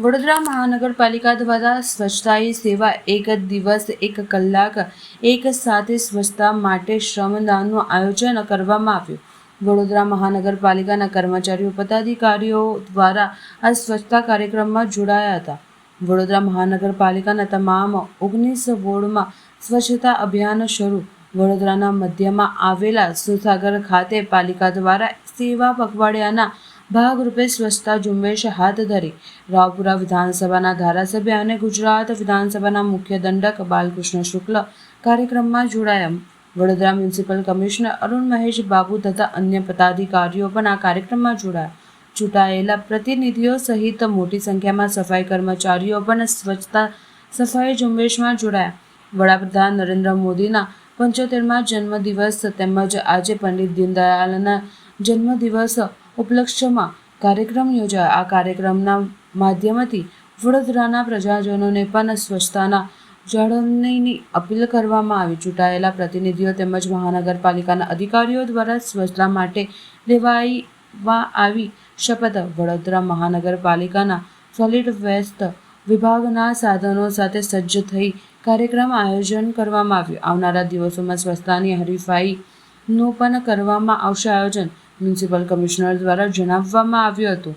વડોદરા મહાનગરપાલિકા દ્વારા સ્વચ્છતા સેવા એક દિવસ, એક કલાક, એક સાથે સ્વચ્છતા માટે શ્રમદાનનું આયોજન કરવામાં આવ્યું. વડોદરા મહાનગરપાલિકાના કર્મચારીઓ, પદાધિકારીઓ દ્વારા આ સ્વચ્છતા કાર્યક્રમમાં જોડાયા હતા. વડોદરા મહાનગરપાલિકાના તમામ ઓગણીસ વોર્ડમાં સ્વચ્છતા અભિયાન શરૂ. વડોદરાના મધ્યમાં આવેલા સુસાગર ખાતે પાલિકા દ્વારા સેવા પખવાડિયાના ભાગરૂપે સ્વચ્છતા ઝુંબેશ હાથ ધરી રાવપુરા વિધાનસભાના ધારાસભ્ય અને ગુજરાત વિધાનસભાના મુખ્ય દંડક બાલકૃષ્ણ શુક્લ કાર્યક્રમમાં જોડાયા. વડોદરા મ્યુનિસિપલ કમિશનર અરુણ મહેશ બાબુ તથા અન્ય પદાધિકારીઓ પણ આ કાર્યક્રમમાં જોડાયા. ચૂંટાયેલા પ્રતિનિધિઓ સહિત મોટી સંખ્યામાં સફાઈ કર્મચારીઓ પણ સ્વચ્છતા સફાઈ ઝુંબેશમાં જોડાયા. વડાપ્રધાન નરેન્દ્ર મોદીના પંચોતેરમાં જન્મદિવસ તેમજ આજે પંડિત દીનદયાળના જન્મદિવસ ઉપલક્ષ્યમાં કાર્યક્રમ યોજાયો. આ કાર્યક્રમના માધ્યમથી વડોદરાના પ્રજાજનોને પણ સ્વચ્છતાના જાળવણીની અપીલ કરવામાં આવી. ચૂંટાયેલા પ્રતિનિધિઓ તેમજ મહાનગરપાલિકાના અધિકારીઓ દ્વારા સ્વચ્છતા માટે લેવાઈવા આવી શપથ વડોદરા મહાનગરપાલિકાના સોલિડ વેસ્ટ વિભાગના સાધનો સાથે સજ્જ થઈ કાર્યક્રમ આયોજન કરવામાં આવ્યું. આવનારા દિવસોમાં સ્વચ્છતાની હરીફાઈનું પણ કરવામાં આવશે આયોજન. મ્યુનિસિપલ કમિશનર દ્વારા જણાવવામાં આવ્યું હતું.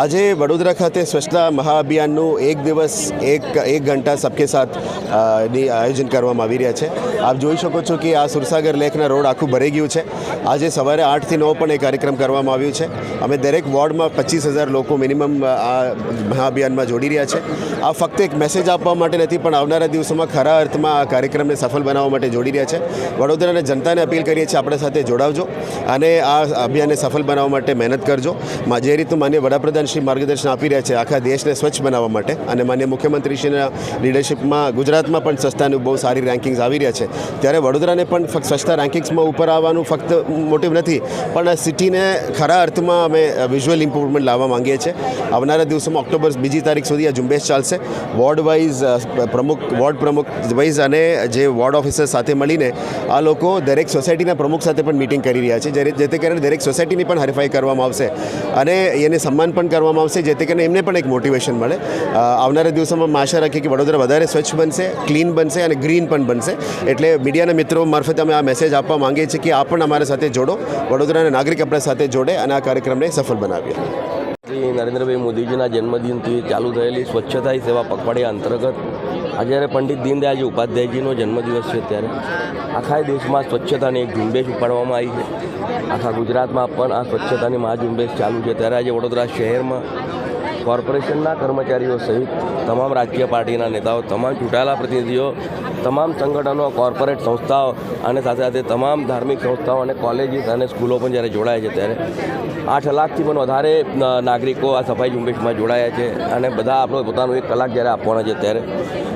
આજે વડોદરા ખાતે સ્વચ્છતા મહાઅભિયાનનું એક દિવસ, એક એક ઘંટા સબકે સાથની આયોજન કરવામાં આવી રહ્યા છે. આપ જોઈ શકો છો કે આ સુરસાગર લેકના રોડ આખું ભરાઈ ગયું છે. આજે સવારે આઠથી નવ પણ એ કાર્યક્રમ કરવામાં આવ્યું છે. અમે દરેક વોર્ડમાં પચીસ હજાર લોકો મિનિમમ આ મહાઅભિયાનમાં જોડી રહ્યા છે. આ ફક્ત એક મેસેજ આપવા માટે નથી, પણ આવનારા દિવસોમાં ખરા અર્થમાં આ કાર્યક્રમને સફળ બનાવવા માટે જોડી રહ્યા છે. વડોદરાના જનતાને અપીલ કરીએ છીએ આપણા સાથે જોડાવજો અને આ અભિયાનને સફળ બનાવવા માટે મહેનત કરજો. જે રીતનું માન્ય વડાપ્રધાન શ્રી માર્ગદર્શન આપી રહ્યા છે આખા દેશને સ્વચ્છ બનાવવા માટે. અને માન્ય મુખ્યમંત્રીશ્રીના લીડરશિપમાં ગુજરાતમાં પણ સ્વચ્છતાનું બહુ સારી રેન્કિંગ્સ આવી રહ્યા છે. ત્યારે વડોદરાને પણ ફક્ત સ્વચ્છતા રેન્કિંગ્સમાં ઉપર આવવાનું ફક્ત મોટિવ નથી. પણ સિટીને ખરા અર્થમાં અમે વિઝ્યુઅલ ઇમ્પ્રુવમેન્ટ લાવવા માંગીએ છીએ. આવનારા દિવસોમાં ઓક્ટોબર બીજી તારીખ સુધી આ ઝુંબેશ ચાલશે. વોર્ડ વાઇઝ પ્રમુખ વોર્ડ પ્રમુખ વાઇઝ અને જે વોર્ડ ઓફિસર સાથે મળીને આ લોકો દરેક સોસાયટીના પ્રમુખ સાથે પણ મિટિંગ કરી રહ્યા છે. જે જેથી કરીને દરેક સોસાયટીની પણ હરીફાઈ કરવામાં આવશે. અને એને સન્માન પણ કરવામાં આવશે, જેથી કરીને એમને પણ એક મોટિવેશન મળે. આવનારા દિવસોમાં આશા રાખીએ કે વડોદરા વધારે સ્વચ્છ બનશે ક્લીન બનશે અને ગ્રીન પણ બનશે. એટલે મીડિયાના મિત્રો મારફતે અમે આ મેસેજ આપવા માંગીએ છીએ કે આ પણ અમારા સાથે જોડો વડોદરાના નાગરિક આપણા સાથે જોડે અને આ કાર્યક્રમને સફળ બનાવીએ. શ્રી નરેન્દ્રભાઈ મોદીજીના જન્મદિનથી ચાલુ થયેલી સ્વચ્છતા સેવા પખવાડિયા અંતર્ગત આજે પંડિત દીનદયાળજી ઉપાધ્યાયજીનો જન્મદિવસ છે ત્યારે આખા દેશમાં સ્વચ્છતાની એક ઝુંબેશ ઉપાડવામાં આવી છે. આખા ગુજરાતમાં પણ આ સ્વચ્છતાની મહાઝુંબેશ ચાલુ છે. ત્યારે આજે વડોદરા શહેરમાં કોર્પોરેશનના કર્મચારીઓ સહિત તમામ રાજકીય પાર્ટીના નેતાઓ, તમામ ચૂંટાયેલા પ્રતિનિધિઓ, તમામ સંગઠનો, કોર્પોરેટ સંસ્થાઓ અને સાથે સાથે તમામ ધાર્મિક સંસ્થાઓ અને કોલેજીસ અને સ્કૂલો પણ જ્યારે જોડાય છે ત્યારે આઠ લાખથી પણ વધારે નાગરિકો આ સફાઈ ઝુંબેશમાં જોડાયા છે અને બધા આપણો પોતાનો એક કલાક જ્યારે આપવાના છે ત્યારે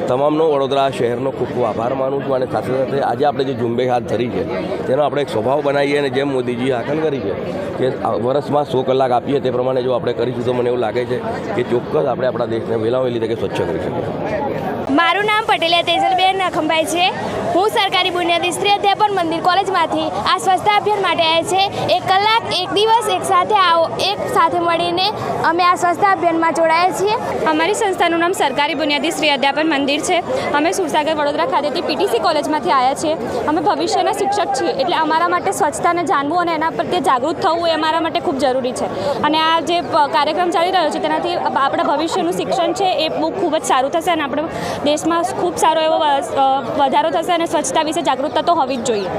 તમામનો વડોદરા શહેરનો ખૂબ ખૂબ આભાર માનું છું અને સાથે સાથે આજે આપણે જે ઝુંબેશ હાથ ધરી છે તેનો આપણે એક સ્વભાવ બનાવીએ અને જેમ મોદીજીએ હાકલ કરી છે કે વર્ષમાં સો કલાક આપીએ તે પ્રમાણે જો આપણે કરીશું તો મને એવું લાગે છે કે ચોક્કસ આપણે આપણા દેશને વહેલા વહેલી તકે સ્વચ્છ કરી શકીએ. મારું નામ પટેલિયા તેજલબેન અખંભાઈ છે. હું સરકારી બુનિયાદી સ્ત્રી અધ્યાપન મંદિર કોલેજમાંથી આ સ્વચ્છતા અભિયાન માટે આવ્યા છે. એક કલાક, એક દિવસ, એક સાથે આવો, એક સાથે મળીને અમે આ સ્વચ્છતા અભિયાનમાં જોડાયા છીએ. અમારી સંસ્થાનું નામ સરકારી બુનિયાદી શ્રી અધ્યાપન મંદિર છે. અમે સુરસાગર વડોદરા ખાતેથી પીટીસી કોલેજમાંથી આવ્યા છીએ. અમે ભવિષ્યના શિક્ષક છીએ, એટલે અમારા માટે સ્વચ્છતાને જાણવું અને એના પ્રત્યે જાગૃત થવું એ અમારા માટે ખૂબ જરૂરી છે. અને આ જે કાર્યક્રમ ચાલી રહ્યો છે, તેનાથી આપણા ભવિષ્યનું શિક્ષણ છે એ બહુ ખૂબ જ સારું થશે અને આપણે દેશમાં ખૂબ સારો એવો વધારો થશે અને સ્વચ્છતા વિશે જાગૃતતા તો હોવી જ જોઈએ.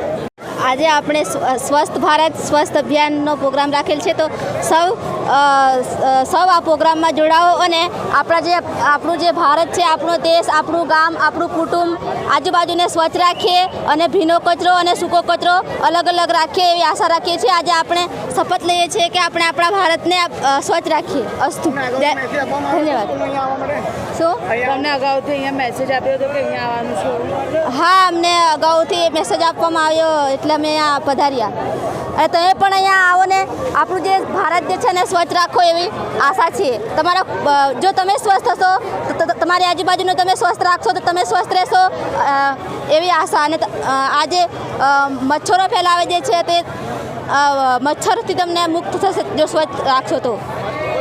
આજે આપણે સ્વસ્થ ભારત, સ્વસ્થ અભિયાનનો પ્રોગ્રામ રાખેલ છે તો સૌ સૌ આ પ્રોગ્રામમાં જોડાઓ અને આપણા જે, આપણું જે ભારત છે, આપણો દેશ, આપણું ગામ, આપણું કુટુંબ આજુબાજુને સ્વચ્છ રાખીએ અને ભીનો કચરો અને સૂકો કચરો અલગ અલગ રાખીએ એવી આશા રાખીએ છીએ. આજે આપણે શપથ લઈએ છીએ કે આપણે આપણા ભારતને સ્વચ્છ રાખીએ. અસ્તુ. ધન્યવાદ. શું? તમને અગાઉથી અહીંયા મેસેજ આપ્યો હતો કે અહીંયા આવવાનું છે. હા અમને અગાઉથી મેસેજ આપવામાં આવ્યો એટલે અમે અહીંયા પધાર્યા. તમે પણ અહીંયા આવો ને. આપણું જે ભારત જે છે ને, સ્વચ્છ રાખો એવી આશા છે. તમારા જો તમે સ્વસ્થ હશો, તો તમારી આજુબાજુનું તમે સ્વસ્થ રાખશો, તો તમે સ્વસ્થ રહેશો એવી આશા. અને આજે મચ્છરો ફેલાવે જે છે તે મચ્છરથી તમને મુક્ત થશે, જો સ્વચ્છ રાખશો તો.